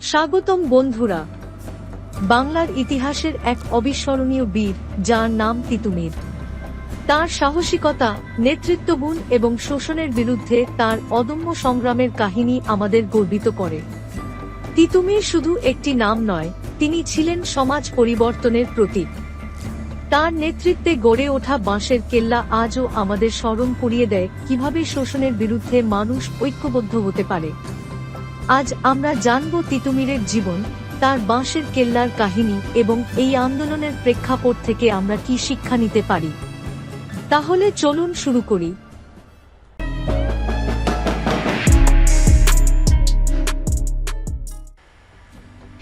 স্বাগতম বন্ধুরা। বাংলার ইতিহাসের এক অবিস্মরণীয় বীর, যার নাম তিতুমির। তার সাহসিকতা, নেতৃত্বগুণ এবং শোষণের বিরুদ্ধে তার অদম্য সংগ্রামের কাহিনী আমাদের গর্বিত করে। তিতুমির শুধু একটি নাম নয়, তিনি ছিলেন সমাজ পরিবর্তনের প্রতীক। তার নেতৃত্বে গড়ে ওঠা বাঁশের কেল্লা আজও আমাদের স্মরণ করিয়ে দেয়, কীভাবে শোষণের বিরুদ্ধে মানুষ ঐক্যবদ্ধ হতে পারে। আজ আমরা জানব তিতুমিরের জীবন, তার বাঁশের কেল্লার কাহিনী এবং এই আন্দোলনের প্রেক্ষাপট থেকে আমরা কি শিক্ষা নিতে পারি। তাহলে চলুন শুরু করি।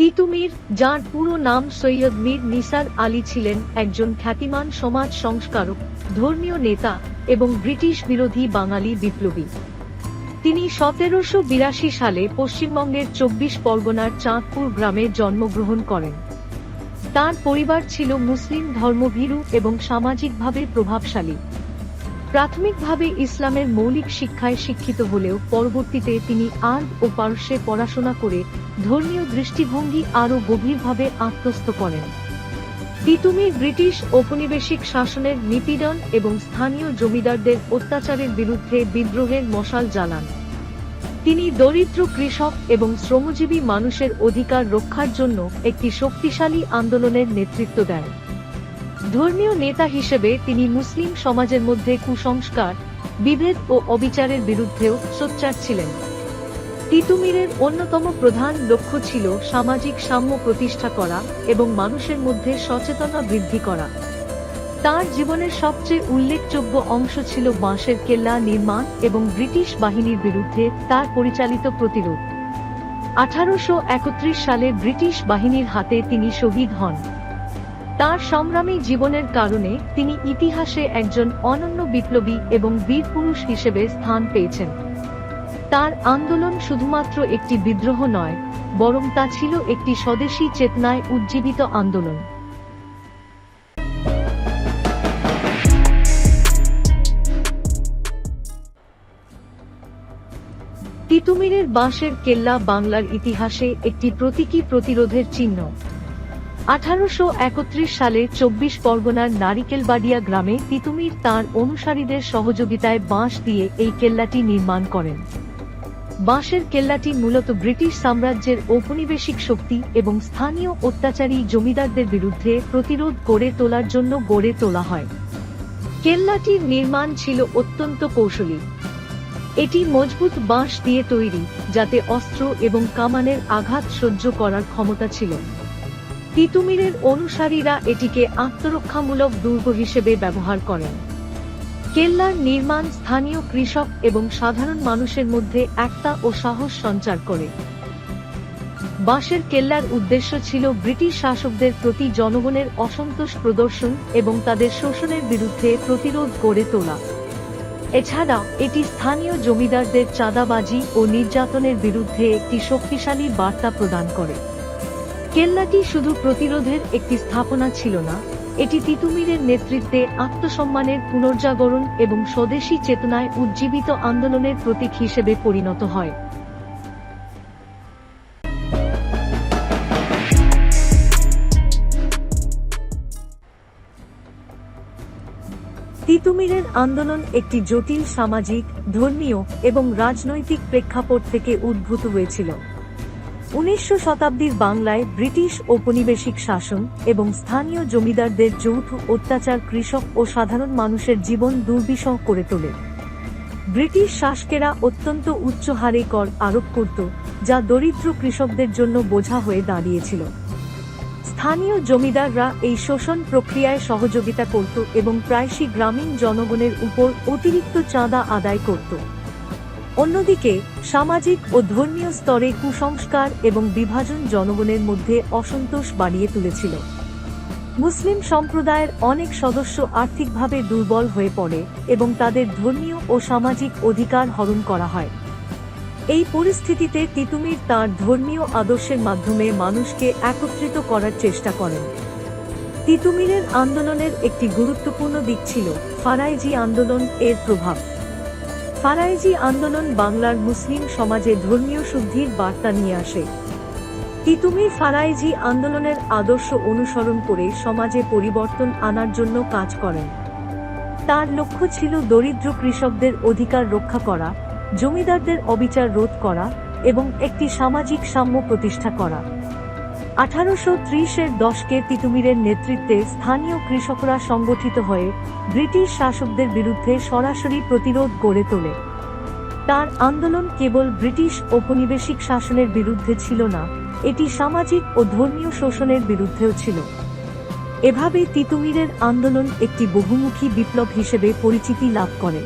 তিতুমির যার পুরো নাম সৈয়দ মীর নিসার আলী ছিলেন একজন খ্যাতিমান সমাজ সংস্কারক, ধর্মীয় নেতা এবং ব্রিটিশ বিরোধী বাঙালি বিপ্লবী। তিনি সতেরোশো বিরাশি সালে পশ্চিমবঙ্গের চব্বিশ পরগনার চাঁদপুর গ্রামে জন্মগ্রহণ করেন। তার পরিবার ছিল মুসলিম ধর্মভীরু এবং সামাজিকভাবে প্রভাবশালী। প্রাথমিকভাবে ইসলামের মৌলিক শিক্ষায় শিক্ষিত হলেও পরবর্তীতে তিনি আর্ব ও পারস্যে পড়াশোনা করে ধর্মীয় দৃষ্টিভঙ্গি আরও গভীরভাবে আত্মস্থ করেন। তিতুমির ব্রিটিশ ঔপনিবেশিক শাসনের নিপীড়ন এবং স্থানীয় জমিদারদের অত্যাচারের বিরুদ্ধে বিদ্রোহের মশাল জ্বালান। তিনি দরিদ্র কৃষক এবং শ্রমজীবী মানুষের অধিকার রক্ষার জন্য একটি শক্তিশালী আন্দোলনের নেতৃত্ব দেন। ধর্মীয় নেতা হিসেবে তিনি মুসলিম সমাজের মধ্যে কুসংস্কার, বিভেদ ও অবিচারের বিরুদ্ধেও সোচ্চার ছিলেন। তিতুমিরের অন্যতম প্রধান লক্ষ্য ছিল সামাজিক সাম্য প্রতিষ্ঠা করা এবং মানুষের মধ্যে সচেতনতা বৃদ্ধি করা। তার জীবনের সবচেয়ে উল্লেখযোগ্য অংশ ছিল বাঁশের কেল্লা নির্মাণ এবং ব্রিটিশ বাহিনীর বিরুদ্ধে তার পরিচালিত প্রতিরোধ। আঠারোশো একত্রিশ সালে ব্রিটিশ বাহিনীর হাতে তিনি শহীদ হন। তার সংগ্রামী জীবনের কারণে তিনি ইতিহাসে একজন অনন্য বিপ্লবী এবং বীরপুরুষ হিসেবে স্থান পেয়েছেন। তার আন্দোলন শুধুমাত্র একটি বিদ্রোহ নয়, বরং তা ছিল একটি স্বদেশী চেতনায় উজ্জীবিত আন্দোলন। তিতুমিরের বাঁশের কেল্লা বাংলার ইতিহাসে একটি প্রতীকী প্রতিরোধের চিহ্ন। আঠারোশো একত্রিশ সালে চব্বিশ পরগনার নারিকেলবাড়িয়া গ্রামে তিতুমির তার অনুসারীদের সহযোগিতায় বাঁশ দিয়ে এই কেল্লাটি নির্মাণ করেন। বাঁশের কেল্লাটি মূলত ব্রিটিশ সাম্রাজ্যের ঔপনিবেশিক শক্তি এবং স্থানীয় অত্যাচারী জমিদারদের বিরুদ্ধে প্রতিরোধ গড়ে তোলার জন্য গড়ে তোলা হয়। কেল্লাটির নির্মাণ ছিল অত্যন্ত কৌশলী। এটি মজবুত বাঁশ দিয়ে তৈরি, যাতে অস্ত্র এবং কামানের আঘাত সহ্য করার ক্ষমতা ছিল। তিতুমিরের অনুসারীরা এটিকে আত্মরক্ষামূলক দুর্গ হিসেবে ব্যবহার করেন। কেল্লার নির্মাণ স্থানীয় কৃষক এবং সাধারণ মানুষের মধ্যে একতা ও সাহস সঞ্চার করে। বাঁশের কেল্লার উদ্দেশ্য ছিল ব্রিটিশ শাসকদের প্রতি জনগণের অসন্তোষ প্রদর্শন এবং তাদের শোষণের বিরুদ্ধে প্রতিরোধ গড়ে তোলা। এছাড়া, এটি স্থানীয় জমিদারদের চাঁদাবাজি ও নির্যাতনের বিরুদ্ধে একটি শক্তিশালী বার্তা প্রদান করে। কেল্লাটি শুধু প্রতিরোধের একটি স্থাপনা ছিল না, এটি তিতুমিরের নেতৃত্বে আত্মসম্মানের পুনর্জাগরণ এবং স্বদেশী চেতনায় উজ্জীবিত আন্দোলনের প্রতীক হিসেবে পরিণত হয়। তিতুমিরের আন্দোলন একটি জটিল সামাজিক, ধর্মীয় এবং রাজনৈতিক প্রেক্ষাপট থেকে উদ্ভূত হয়েছিল। উনিশশো শতাব্দীর বাংলায় ব্রিটিশ ঔপনিবেশিক শাসন এবং স্থানীয় জমিদারদের যৌথ অত্যাচার কৃষক ও সাধারণ মানুষের জীবন দুর্বিষহ করে তোলে। ব্রিটিশ শাসকেরা অত্যন্ত উচ্চ হারে কর আরোপ করত, যা দরিদ্র কৃষকদের জন্য বোঝা হয়ে দাঁড়িয়েছিল। স্থানীয় জমিদাররা এই শোষণ প্রক্রিয়ায় সহযোগিতা করত এবং প্রায়শই গ্রামীণ জনগণের উপর অতিরিক্ত চাঁদা আদায় করত। অন্যদিকে, সামাজিক ও ধর্মীয় স্তরে কুসংস্কার এবং বিভাজন জনগণের মধ্যে অসন্তোষ বাড়িয়ে তুলেছিল। মুসলিম সম্প্রদায়ের অনেক সদস্য আর্থিকভাবে দুর্বল হয়ে পড়ে এবং তাদের ধর্মীয় ও সামাজিক অধিকার হরণ করা হয়। এই পরিস্থিতিতে তিতুমির তার ধর্মীয় আদর্শের মাধ্যমে মানুষকে একত্রিত করার চেষ্টা করেন। তিতুমিরের আন্দোলনের একটি গুরুত্বপূর্ণ দিক ছিল ফারাইজি আন্দোলন এর প্রভাব। ফারাইজি আন্দোলন বাংলার মুসলিম সমাজে ধর্মীয় শুদ্ধির বার্তা নিয়ে আসে। তিতুমির ফারাইজি আন্দোলনের আদর্শ অনুসরণ করে সমাজে পরিবর্তন আনার জন্য কাজ করেন? তার লক্ষ্য ছিল দরিদ্র কৃষকদের অধিকার রক্ষা করা, জমিদারদের অবিচার রোধ করা এবং একটি সামাজিক সাম্য প্রতিষ্ঠা করা। আঠারোশো ত্রিশের দশকে তিতুমিরের নেতৃত্বে স্থানীয় কৃষকরা সংগঠিত হয়ে ব্রিটিশ শাসকদের বিরুদ্ধে সরাসরি প্রতিরোধ গড়ে তোলে। তার আন্দোলন কেবল ব্রিটিশ ঔপনিবেশিক শাসনের বিরুদ্ধে ছিল না, এটি সামাজিক ও ধর্মীয় শোষণের বিরুদ্ধেও ছিল। এভাবে তিতুমিরের আন্দোলন একটি বহুমুখী বিপ্লব হিসেবে পরিচিতি লাভ করে।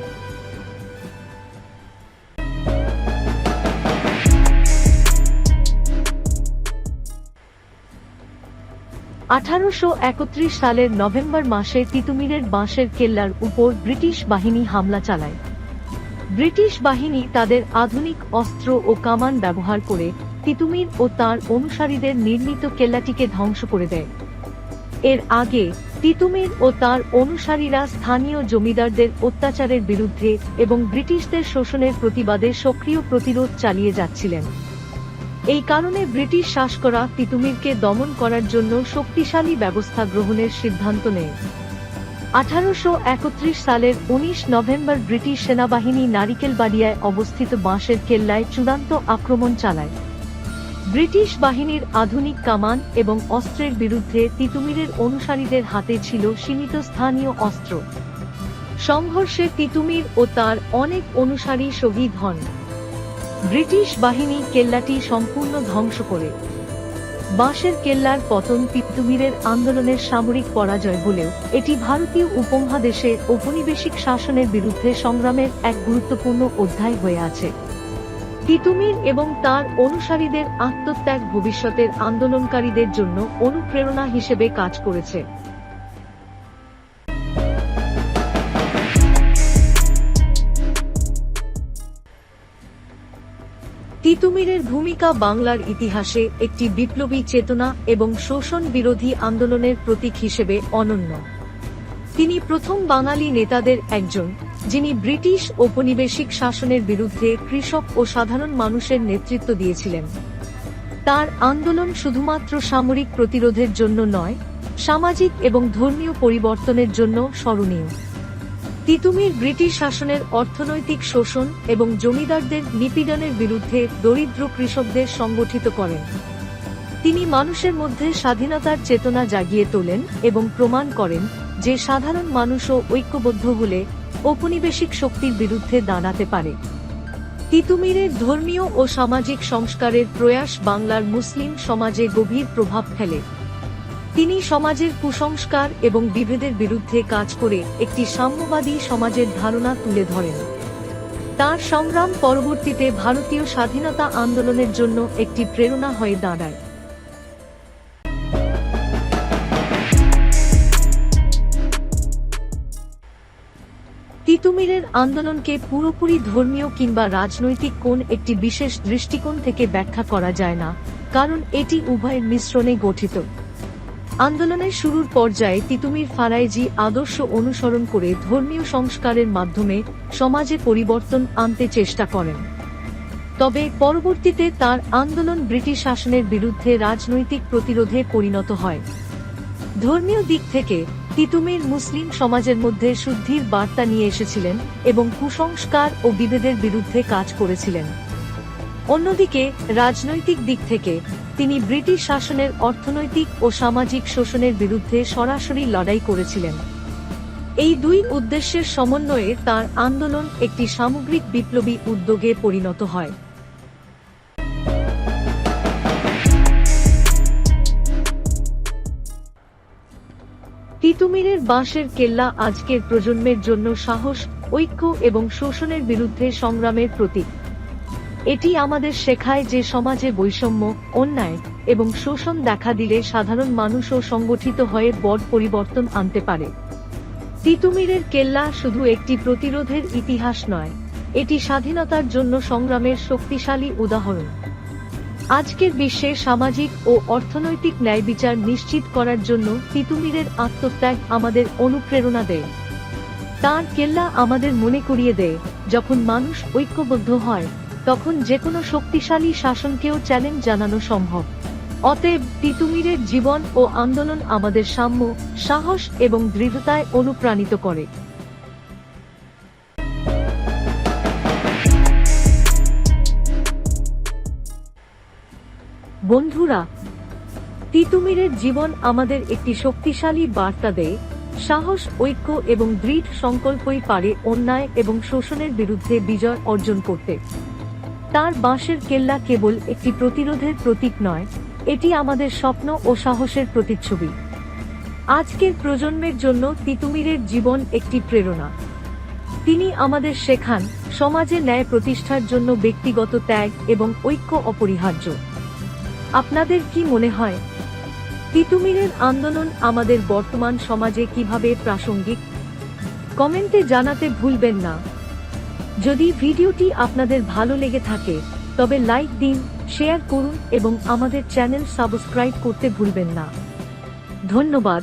আঠারোশো একত্রিশ সালের নভেম্বর মাসে তিতুমিরের বাঁশের কেল্লার উপর ব্রিটিশ বাহিনী হামলা চালায়। ব্রিটিশ বাহিনী তাদের আধুনিক অস্ত্র ও কামান ব্যবহার করে তিতুমির ও তার অনুসারীদের নির্মিত কেল্লাটিকে ধ্বংস করে দেয়। এর আগে তিতুমির ও তার অনুসারীরা স্থানীয় জমিদারদের অত্যাচারের বিরুদ্ধে এবং ব্রিটিশদের শোষণের প্রতিবাদে সক্রিয় প্রতিরোধ চালিয়ে যাচ্ছিলেন। এই কারণে ব্রিটিশ শাসকরা তিতুমিরকে দমন করার জন্য শক্তিশালী ব্যবস্থা গ্রহণের সিদ্ধান্ত নেয়। আঠারোশো একত্রিশ সালের ১৯ নভেম্বর ব্রিটিশ সেনাবাহিনী নারিকেলবাড়িয়ায় অবস্থিত বাঁশের কেল্লায় চূড়ান্ত আক্রমণ চালায়। ব্রিটিশ বাহিনীর আধুনিক কামান এবং অস্ত্রের বিরুদ্ধে তিতুমিরের অনুসারীদের হাতে ছিল সীমিত স্থানীয় অস্ত্র। সংঘর্ষে তিতুমির ও তার অনেক অনুসারী শহীদ হন। ব্রিটিশ বাহিনী কেল্লাটি সম্পূর্ণ ধ্বংস করে। বাঁশের কেল্লার পতন তিতুমিরের আন্দোলনের সামরিক পরাজয় হলেও এটি ভারতীয় উপমহাদেশে ঔপনিবেশিক শাসনের বিরুদ্ধে সংগ্রামের এক গুরুত্বপূর্ণ অধ্যায় হয়ে আছে। তিতুমির এবং তার অনুসারীদের আত্মত্যাগ ভবিষ্যতের আন্দোলনকারীদের জন্য অনুপ্রেরণা হিসেবে কাজ করেছে। তিতুমিরের ভূমিকা বাংলার ইতিহাসে একটি বিপ্লবী চেতনা এবং শোষণ বিরোধী আন্দোলনের প্রতীক হিসেবে অনন্য। তিনি প্রথম বাঙালি নেতাদের একজন, যিনি ব্রিটিশ ঔপনিবেশিক শাসনের বিরুদ্ধে কৃষক ও সাধারণ মানুষের নেতৃত্ব দিয়েছিলেন। তার আন্দোলন শুধুমাত্র সামরিক প্রতিরোধের জন্য নয়, সামাজিক এবং ধর্মীয় পরিবর্তনের জন্য স্মরণীয়। তিতুমির ব্রিটিশ শাসনের অর্থনৈতিক শোষণ এবং জমিদারদের নিপীড়নের বিরুদ্ধে দরিদ্র কৃষকদের সংগঠিত করেন। তিনি মানুষের মধ্যে স্বাধীনতার চেতনা জাগিয়ে তোলেন এবং প্রমাণ করেন যে সাধারণ মানুষও ঐক্যবদ্ধ হলে ঔপনিবেশিক শক্তির বিরুদ্ধে দাঁড়াতে পারে। তিতুমিরের ধর্মীয় ও সামাজিক সংস্কারের প্রয়াস বাংলার মুসলিম সমাজে গভীর প্রভাব ফেলে। তিনি সমাজের কুসংস্কার এবং বিভেদের বিরুদ্ধে কাজ করে একটি সাম্যবাদী সমাজের ধারণা তুলে ধরেন। তার সংগ্রাম পরবর্তীতে ভারতীয় স্বাধীনতা আন্দোলনের জন্য একটি প্রেরণা হয়ে দাঁড়ায়। তিতুমিরের আন্দোলনকে পুরোপুরি ধর্মীয় কিংবা রাজনৈতিক কোন একটি বিশেষ দৃষ্টিকোণ থেকে ব্যাখ্যা করা যায় না, কারণ এটি উভয়ের মিশ্রণে গঠিত। আন্দোলনের শুরুর পর্যায়ে তিতুমির ফারাইজি আদর্শ অনুসরণ করে ধর্মীয় সংস্কারের মাধ্যমে সমাজে পরিবর্তন আনতে চেষ্টা করেন। তবে পরবর্তীতে তার আন্দোলন ব্রিটিশ শাসনের বিরুদ্ধে রাজনৈতিক প্রতিরোধে পরিণত হয়। ধর্মীয় দিক থেকে তিতুমির মুসলিম সমাজের মধ্যে শুদ্ধির বার্তা নিয়ে এসেছিলেন এবং কুসংস্কার ও বিভেদের বিরুদ্ধে কাজ করেছিলেন। অন্যদিকে রাজনৈতিক দিক থেকে তিনি ব্রিটিশ শাসনের অর্থনৈতিক ও সামাজিক শোষণের বিরুদ্ধে সরাসরি লড়াই করেছিলেন। এই দুই উদ্দেশ্যের সমন্বয়ে তার আন্দোলন একটি সামগ্রিক বিপ্লবী উদ্যোগে পরিণত হয়। তিতুমিরের বাঁশের কেল্লা আজকের প্রজন্মের জন্য সাহস, ঐক্য এবং শোষণের বিরুদ্ধে সংগ্রামের প্রতীক। এটি আমাদের শেখায় যে সমাজে বৈষম্য, অন্যায় এবং শোষণ দেখা দিলে সাধারণ মানুষও সংগঠিত হয়ে বড় পরিবর্তন আনতে পারে। তিতুমিরের কেল্লা শুধু একটি প্রতিরোধের ইতিহাস নয়, এটি স্বাধীনতার জন্য সংগ্রামের শক্তিশালী উদাহরণ। আজকের বিশ্বে সামাজিক ও অর্থনৈতিক ন্যায় বিচার নিশ্চিত করার জন্য তিতুমিরের আত্মত্যাগ আমাদের অনুপ্রেরণা দেয়। তার কেল্লা আমাদের মনে করিয়ে দেয়, যখন মানুষ ঐক্যবদ্ধ হয় তখন যে কোনো শক্তিশালী শাসনকেও চ্যালেঞ্জ জানানো সম্ভব। অতএব তিতুমিরের জীবন ও আন্দোলন আমাদের সাম্য, সাহস এবং দৃঢ়তায় অনুপ্রাণিত করে। বন্ধুরা তিতুমিরের জীবন আমাদের একটি শক্তিশালী বার্তা দেয়, সাহস, ঐক্য এবং দৃঢ় সংকল্পই পারে অন্যায় এবং শোষণের বিরুদ্ধে বিজয় অর্জন করতে। তার বাঁশের কেল্লা কেবল একটি প্রতিরোধের প্রতীক নয়, এটি আমাদের স্বপ্ন ও সাহসের প্রতিচ্ছবি। আজকের প্রজন্মের জন্য তিতুমিরের জীবন একটি প্রেরণা। তিনি আমাদের শেখান, সমাজে ন্যায় প্রতিষ্ঠার জন্য ব্যক্তিগত ত্যাগ এবং ঐক্য অপরিহার্য। আপনাদের কি মনে হয়? তিতুমিরের আন্দোলন আমাদের বর্তমান সমাজে কীভাবে প্রাসঙ্গিক? কমেন্টে জানাতে ভুলবেন না। যদি ভিডিওটি আপনাদের ভালো লেগে থাকে, তবে লাইক দিন, শেয়ার করুন এবং আমাদের চ্যানেল সাবস্ক্রাইব করতে ভুলবেন না। ধন্যবাদ।